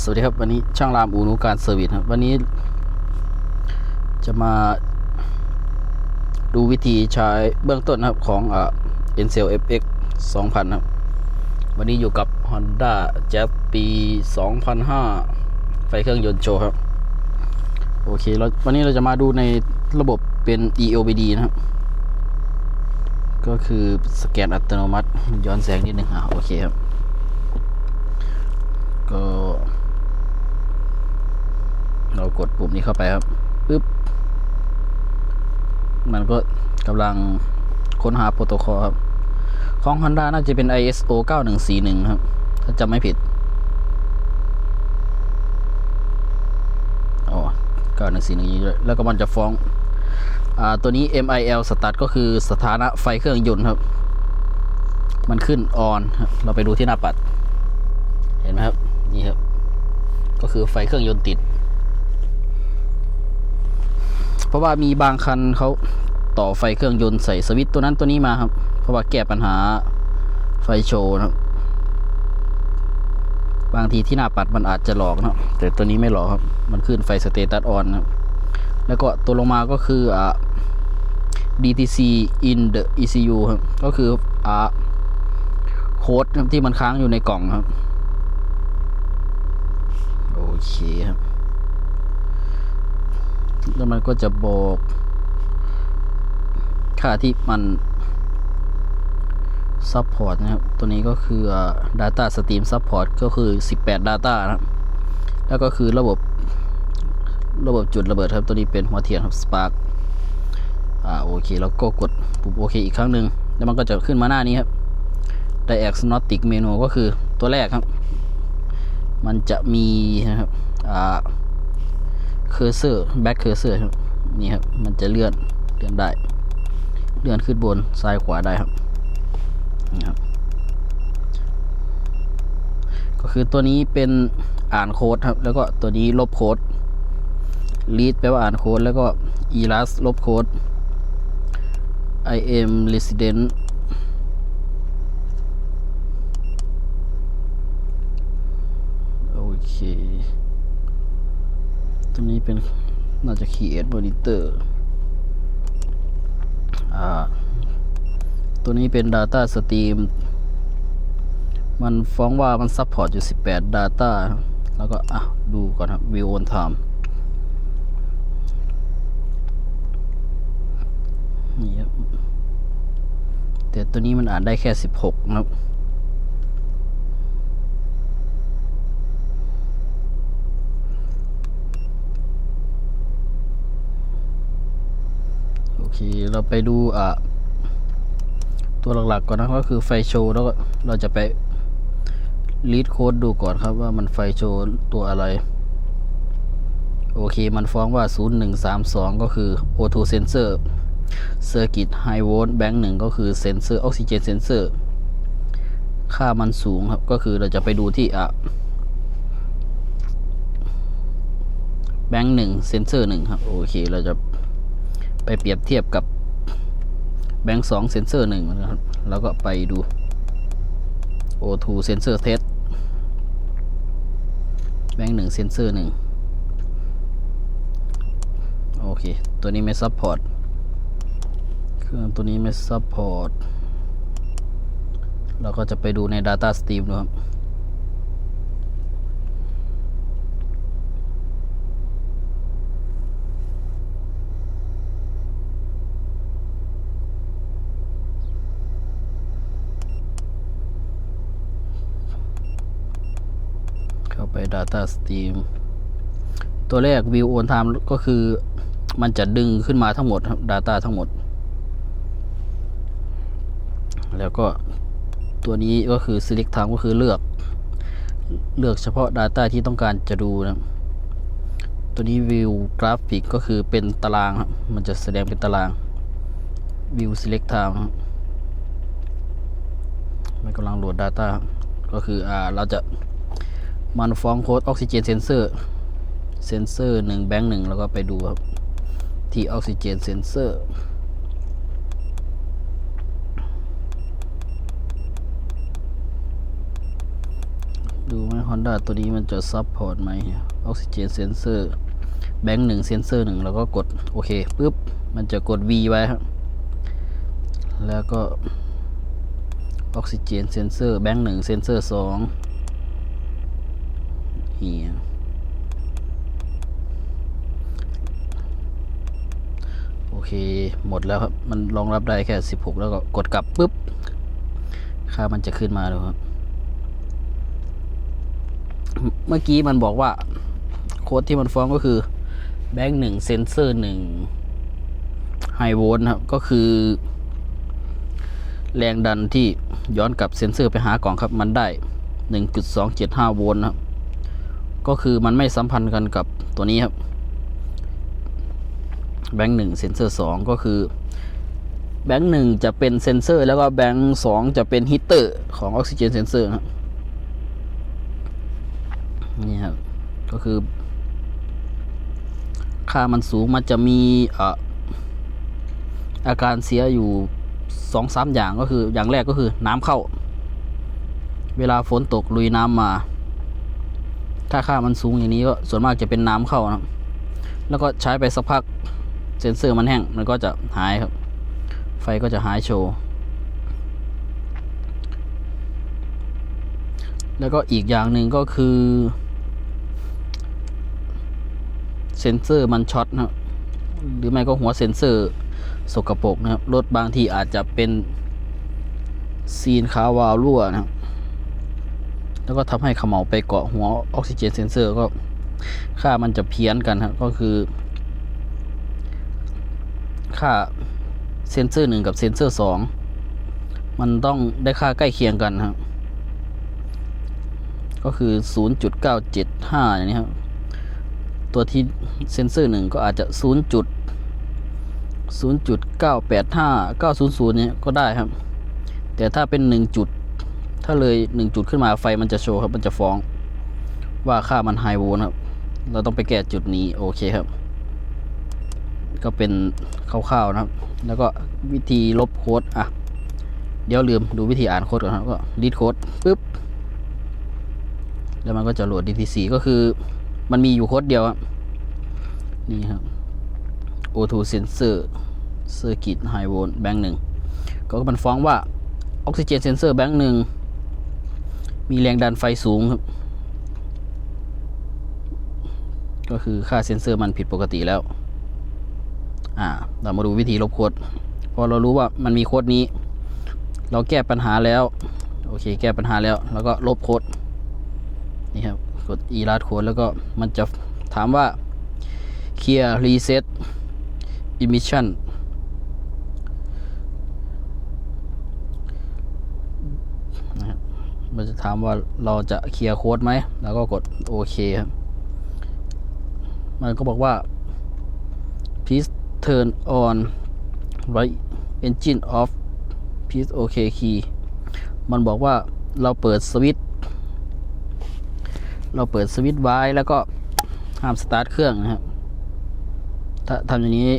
สวัสดีครับวันนี้ช่างรามอูนุการเซอร์วิสครับวันนี้ จะมาดูวิธีใช้เบื้องต้นนะครับของอ่า n c l FX 2000ครับวันนี้อยู่กับ Honda Jazz ปี 2005 ไฟเครื่องยนต์โชว์ครับ โอเคแล้ววันนี้เราจะมาดูในระบบเป็น EOBD นะครับ ก็คือสแกนอัตโนมัติย้อนแสงนิดนึงอะโอเคครับ ก็ เรา กดปุ่มนี้เข้าไปครับปึ๊บมันก็กำลังค้นหาโปรโตคอลครับ ของ Honda น่าจะเป็น ISO 9141 ครับ ถ้าจำไม่ผิดอ๋อ9141นี้ด้วยแล้วก็มันจะฟ้องอ่าตัวนี้ MIL start ก็คือสถานะไฟเครื่องยนต์ครับ มันขึ้น on เราไปดูที่หน้าปัด เห็นไหมครับ นี่ครับ ก็คือไฟเครื่องยนต์ติด เพ ราะว่ามีบางคันเขาต่อไฟเครื่องยนต์ใส่สวิตช์ตัวนั้นตัวนี้มาครับ เพราะว่าแก้ปัญหาไฟโชว์นะครับ บางทีที่หน้าปัดมันอาจจะหลอกนะแต่ตัวนี้ไม่หลอกครับ มันขึ้นไฟสเตตัสออนครับแล้วก็ตัวลงมาก็คืออ่า DTC in the ECU ครับ ก็คืออ่าโค้ดที่มันค้างอยู่ในกล่องครับ โอเคครับ แล้วมันก็จะบอก ค่าที่มัน support นะครับ ตัวนี้ก็คือ data stream support ก็คือ 18 data นะครับแล้วก็คือระบบระบบจุดระเบิดครับ ตัวนี้เป็นหัวเทียนครับ spark อ่าโอเคแล้วก็กดปุ่มโอเคอีกครั้งหนึ่งแล้วมันก็จะขึ้นมาหน้านี้ครับ diagnostic menu ก็คือตัวแรกครับ มันจะมีนะครับอ่า เคอร์เซอร์แบ็คเคอร์เซอร์ครับนี่ครับมันจะเลื่อนเลื่อนได้ เลื่อนขึ้นบนซ้ายขวาได้ครับนี่ครับ ก็คือตัวนี้เป็นอ่านโค้ดครับ แล้วก็ตัวนี้ลบโค้ด read แปลว่าอ่านโค้ดแล้วก็ eras ลบโค้ด I am resident โอเค ตัวนี้เป็นน่าจะ create monitor อ่า ตัวนี้เป็น data stream มันฟ้องว่ามัน support อยู่ 18 data แล้วก็ อะ ดูก่อนครับ view on time นี่ครับแต่ตัวนี้มันอ่านได้แค่ 16 นะครับ เราไปดูอะตัวหลักๆก่อนนะก็คือไฟโชว์แล้วก็เราจะไปรีดโค้ดดูก่อนครับว่ามันไฟโชว์ตัวอะไร โอเคมันฟ้องว่า 0132 ก็คือ O2 sensor circuit high volt bank 1ก็คือ sensor oxygen sensor ค่ามันสูงครับ ก็คือเราจะไปดูที่อะ bank 1 sensor 1ครับ โอเค เราจะ ไปเปรียบเทียบกับแบงค์สองเซนเซอร์หนึ่งนะครับ แล้วก็ไปดู O2 เซนเซอร์เทสแบงค์หนึ่งเซนเซอร์หนึ่งโอเค ตัวนี้ไม่ซับพอร์ตเครื่องตัวนี้ไม่ซับพอร์ตเราก็จะไปดูใน Data Stream ดูครับ Data Stream ตัวแรก View on Time ก็คือมันจะดึงขึ้นมาทั้งหมดครับ Data ทั้งหมด แล้วก็ตัวนี้ก็คือ Select Time ก็คือเลือก เลือกเฉพาะ Data ที่ต้องการจะดูนะตัวนี้ View Graphic ก็คือเป็นตารางครับมันจะแสดงเป็นตาราง View Select Time ครับมันกำลังโหลด Data ก็คืออ่าเราจะ มันฟ้องโค้ดออกซิเจนเซนเซอร์เซนเซอร์หนึ่งแบงค์หนึ่งแล้วก็ไปดูครับ ที่ออกซิเจนเซนเซอร์ดูไหม Honda ตัวนี้มันจะซับพอร์ตไหมออกซิเจนเซนเซอร์แบงค์หนึ่งเซนเซอร์หนึ่งแล้วก็กด โอเคปุ๊บ มันจะกด V ไว้ครับ แล้วก็ออกซิเจนเซนเซอร์แบงค์หนึ่งเซนเซอร์สองีโอเค หมดแล้วครับ มันรองรับได้แค่ 16 แล้วก็กดกลับปุ๊บ ค่ามันจะขึ้นมาดูครับ เมื่อกี้มันบอกว่า โค้ดที่มันฟ้องก็คือแบงค์หนึ่งเซนเซอร์หนึ่งไฮโวลต์ครับ ก็คือ แรงดันที่ย้อนกลับเซนเซอร์ไปหากล่องครับ มันได้ 1.275 โวลต์ครับ ก็คือมันไม่สัมพันธ์กันกับตัวนี้ครับแบงค์หนึ่งเซนเซอร์สองก็คือแบงค์หนึ่งจะเป็นเซนเซอร์ แล้วก็แบงค์สองจะเป็นฮีเตอร์ของออกซิเจนเซนเซอร์ครับนี่ครับ ก็คือ ค่ามันสูงมันจะมีอาการเสียอยู่สองสามอย่างก็คืออย่างแรกก็คือน้ำเข้า เวลาฝนตกลุยน้ำมา ถ้าค่ามันสูงอย่างนี้ก็ส่วนมากจะเป็นน้ำเข้านะแล้วก็ใช้ไปสักพักเซนเซอร์มันแห้งมันก็จะหายครับ ไฟก็จะหายโชว์แล้วก็อีกอย่างหนึ่งก็คือเซนเซอร์มันช็อตนะหรือไม่ก็หัวเซนเซอร์สกปรกนะครับรถบางทีอาจจะเป็นซีนคาวาล์วรั่วนะครับ แล้วก็ทำให้เขมเหลาไปเกาะหัวออกซิเจนเซนเซอร์ก็ค่ามันจะเพี้ยนกันครับก็คือ ค่าเซนเซอร์หนึ่งกับเซนเซอร์สองมันต้องได้ค่าใกล้เคียงกันครับก็คือ 0.975 อย่างนี้ครับ ตัวที่เซนเซอร์หนึ่งก็อาจจะ 0.0985 900 เนี่ยก็ได้ครับ แต่ถ้าเป็น 1. ถ้าเลย1จุดขึ้นมาไฟมันจะโชว์ครับ มันจะฟ้อง ว่าค่ามันไฮโวลครับ เราต้องไปแก้จุดนี้โอเคครับ ก็เป็นคร่าวๆนะครับ แล้วก็วิธีลบโค้ดอะ เดี๋ยวลืมดูวิธีอ่านโค้ดก่อนครับ ก็รีดโค้ดปุ๊บ แล้วมันก็จะโหลด DTC ก็คือ มันมีอยู่โค้ดเดียวครับ นี่ครับ O2 sensor circuit high volt แบงค์หนึ่งก็มันฟ้องว่าออกซิเจนเซนเซอร์แบงค์หนึ่ง มีแรงดันไฟสูงครับ ก็คือค่าเซนเซอร์มันผิดปกติแล้ว อ่า เรามาดูวิธีลบโค้ดพอเรารู้ว่ามันมีโค้ดนี้ เราแก้ปัญหาแล้ว โอเค แก้ปัญหาแล้ว แล้วก็ลบโค้ดนี่ครับ กด e r a d code แล้วก็มันจะถามว่า clear reset emission นะครับ มันจะถามว่าเราจะเคลียร์โค้ดไหม แล้วก็กดโอเคครับ มันก็บอกว่า please turn on right engine off please OK key มันบอกว่าเราเปิดสวิตเราเปิดสวิตไว้แล้วก็ห้ามสตาร์ทเครื่องนะครับ ถ้าทำอย่างนี้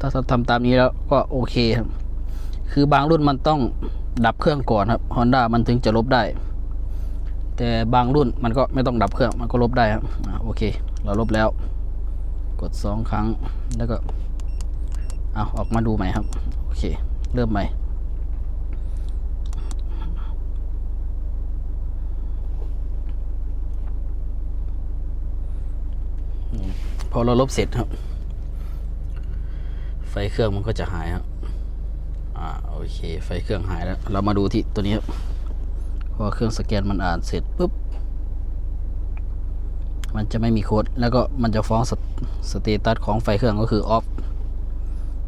ถ้าทำตามนี้แล้วก็โอเคครับ คือบางรุ่นมันต้อง ดับเครื่องก่อนครับ Honda มันถึงจะลบได้ แต่บางรุ่นมันก็ไม่ต้องดับเครื่องมันก็ลบได้ครับอโอเค เราลบแล้ว กดสองครั้งแล้วก็เอาออกมาดูใหม่ครับ โอเค เริ่มใหม่พอเราลบเสร็จครับ ไฟเครื่องมันก็จะหายครับ อ่าโอเค ไฟเครื่องหายแล้ว เรามาดูที่ตัวนี้ครับพอเครื่องสแกนมันอ่านเสร็จปุ๊บ มันจะไม่มีโค้ด แล้วก็มันจะฟ้องสเตสเตตัสของไฟเครื่องก็คือออฟ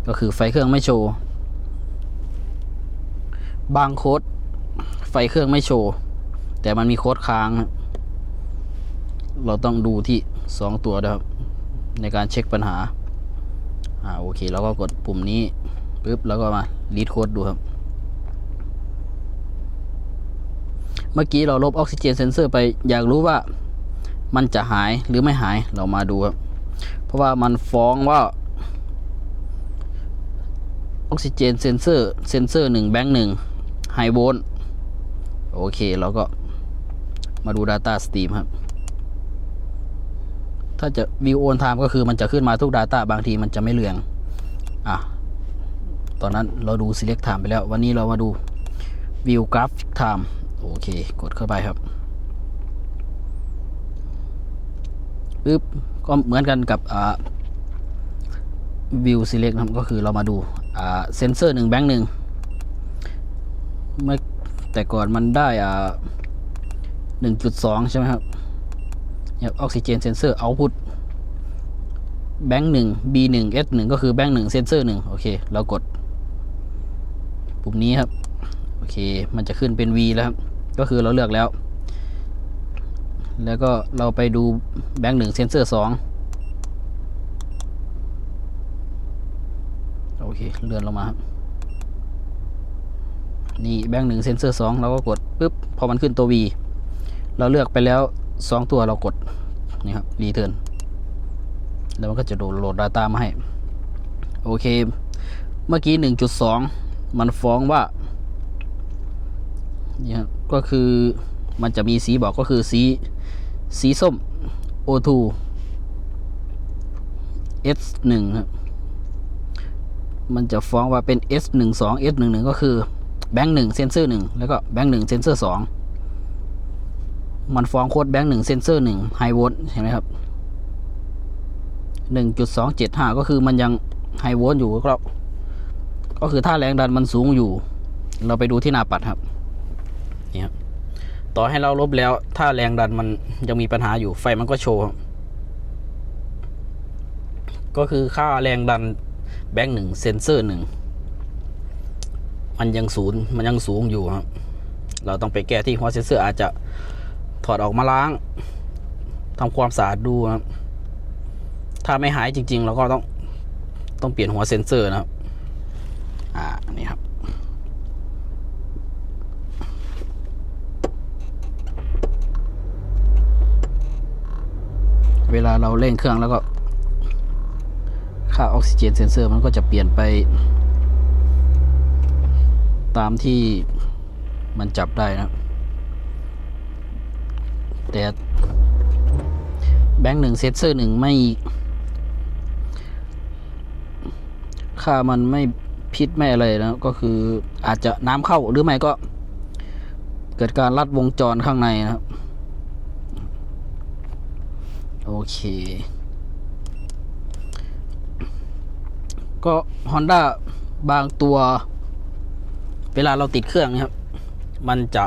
ก็คือไฟเครื่องไม่โชว์ บางโค้ดไฟเครื่องไม่โชว์ แต่มันมีโค้ดค้าง เราต้องดูที่สองตัวนะครับ ในการเช็คปัญหา อ่าโอเค แล้วก็กดปุ่มนี้ ปุ๊บแล้วก็มารีดโค้ดดูครับ เมื่อกี้เราลบออกซิเจนเซนเซอร์ไปอยากรู้ว่ามันจะหายหรือไม่หายเรามาดูครับ เพราะว่ามันฟ้องว่าออกซิเจนเซนเซอร์เซนเซอร์หนึ่งแบงค์หนึ่งไฮโวลต์โอเคเราก็มาดู Data Stream ครับ ถ้าจะ View on time ก็คือมันจะขึ้นมาทุก Data บางทีมันจะไม่เรือง อะ ตอนนั้นเราดู select time ไปแล้ว วันนี้เรามาดู view graphic time โอเค กดเข้าไปครับปึ๊บก็เหมือนกันกับอ่า view select นะครับก็คือเรามาดูอ่าเซนเซอร์หนึ่งแบงค์หนึ่งเมื่อแต่ก่อนมันได้อ่าหนึ่งจุดสองใช่ไหมครับเนี่ยออกซิเจนเซนเซอร์เอาพุทแบงค์หนึ่ง B หนึ่ง S หนึ่งก็คือแบงค์หนึ่งเซนเซอร์หนึ่งโอเค เรากด ปุ่มนี้ครับ โอเค มันจะขึ้นเป็น V แล้วครับ ก็คือเราเลือกแล้ว แล้วก็เราไปดูแบงค์หนึ่งเซนเซอร์สองโอเค เลื่อนลงมาครับ นี่แบงค์หนึ่งเซนเซอร์สองเราก็กดปุ๊บ พอมันขึ้นตัว V เราเลือกไปแล้วสองตัวเรากด นี่ครับ รีเทิร์น แล้วมันก็จะโดดโหลด Data มาให้ โอเค เมื่อกี้ 1.2 มันฟ้องว่าเนี่ครับก็คือมันจะมีสีบอกก็คือสีสีส้ม O2 S1 ครับมันจะฟ้องว่าเป็น S12 S11 ก็คือแบงค์หนึ่งเซนเซอร์หนึ่งแล้วก็แบงค์หนึ่งเซนเซอร์สองมันฟ้องโค้ดแบงค์หนึ่งเซนเซอร์หนึ่งไฮโวลต์เห็นไหมครับหนึ่งจุดสองเจ็ดห้าก็คือมันยังไฮโวลต์อยู่ก็ ก็คือถ้าแรงดันมันสูงอยู่ เราไปดูที่หน้าปัดครับนี่ครับต่อให้เราลบแล้ว ถ้าแรงดันมันยังมีปัญหาอยู่ไฟมันก็โชว์ก็คือค่าแรงดันแบงค์หนึ่งเซนเซอร์หนึ่งมันยังศูนย์มันยังสูงอยู่ครับ เราต้องไปแก้ที่หัวเซนเซอร์อาจจะถอดออกมาล้างทำความสะอาดดูครับ ถ้าไม่หายจริง ๆ เราก็ต้องต้องเปลี่ยนหัวเซนเซอร์นะครับ อ่านี่ครับ เวลาเราเร่งเครื่องแล้วก็ ค่าออกซิเจนเซนเซอร์มันก็จะเปลี่ยนไป ตามที่มันจับได้นะแต่แบงค์หนึ่งเซนเซอร์หนึ่งไม่ ค่ามันไม่ พิษไม่อะไรนะก็คืออาจจะน้ำเข้าหรือไม่ก็ เกิดการลัดวงจรข้างในนะครับ โอเค ก็ Honda บางตัว เวลาเราติดเครื่องนะครับ มันจะ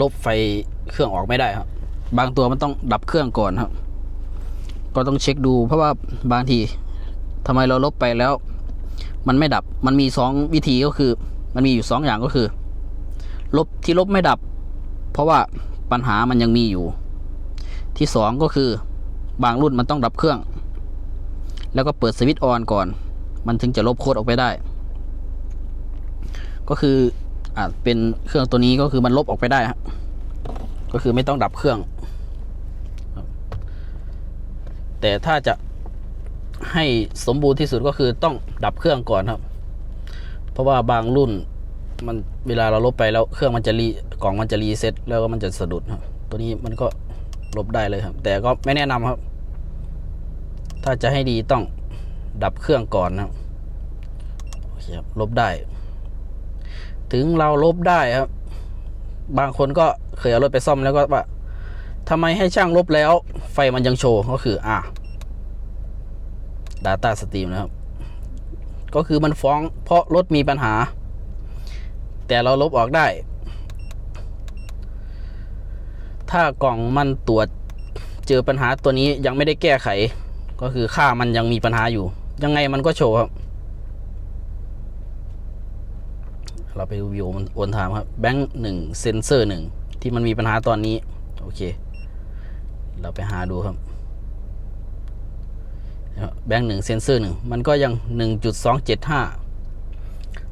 ลบไฟเครื่องออกไม่ได้ครับ บางตัวมันต้องดับเครื่องก่อนครับ ก็ต้องเช็คดูเพราะว่าบางทีทำไมเราลบไปแล้ว มันไม่ดับ มันมีสองวิธีก็คือ มันมีอยู่สองอย่างก็คือ ลบที่ลบไม่ดับ เพราะว่าปัญหามันยังมีอยู่ ที่สองก็คือบางรุ่นมันต้องดับเครื่อง แล้วก็เปิดสวิตช์ออนก่อน มันถึงจะลบโค้ดออกไปได้ ก็คืออาจเป็นเครื่องตัวนี้ก็คือมันลบออกไปได้ก็คือไม่ต้องดับเครื่อง แต่ถ้าจะ ให้สมบูรณ์ที่สุดก็คือต้องดับเครื่องก่อนครับ เพราะว่าบางรุ่นมันเวลาเราลบไปแล้วเครื่องมันจะรีกล่องมันจะรีเซ็ตแล้วก็มันจะสะดุดครับ ตัวนี้มันก็ลบได้เลยครับ แต่ก็ไม่แนะนำครับ ถ้าจะให้ดีต้องดับเครื่องก่อนนะครับโอเคครับลบได้ ถึงเราลบได้ครับ บางคนก็เคยเอารถไปซ่อมแล้วก็ว่าทำไมให้ช่างลบแล้ว ไฟมันยังโชว์ก็คือ อะ Data Stream นะครับ ก็คือมันฟ้องเพราะรถมีปัญหา แต่เราลบออกได้ ถ้ากล่องมันตรวจเจอปัญหาตัวนี้ยังไม่ได้แก้ไข ก็คือค่ามันยังมีปัญหาอยู่ ยังไงมันก็โชว์ครับ เราไปดูวิวมันโอนถามครับแบงค์หนึ่งเซนเซอร์หนึ่งที่มันมีปัญหาตอนนี้ โอเค เราไปหาดูครับ แบงค์หนึ่งเซนเซอร์หนึ่งมันก็ยังหนึ่งจุดสองเจ็ดห้า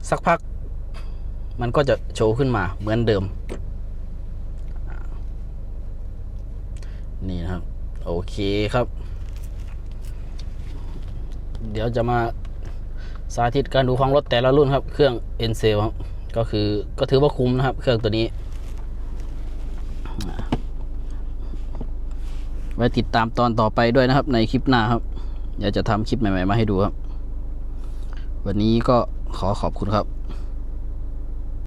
สักพัก มันก็จะโชว์ขึ้นมาเหมือนเดิม นี่นะครับ โอเคครับ เดี๋ยวจะมาสาธิตการดูของรถแต่ละรุ่นครับ เครื่อง e n c e l ครับก็คือก็ถือว่าคุ้มนะครับ เครื่องตัวนี้ ไว้ติดตามตอนต่อไปด้วยนะครับในคลิปหน้าครับ อยากจะทำคลิปใหม่ ๆ มาให้ดูครับ วันนี้ก็ขอขอบคุณครับ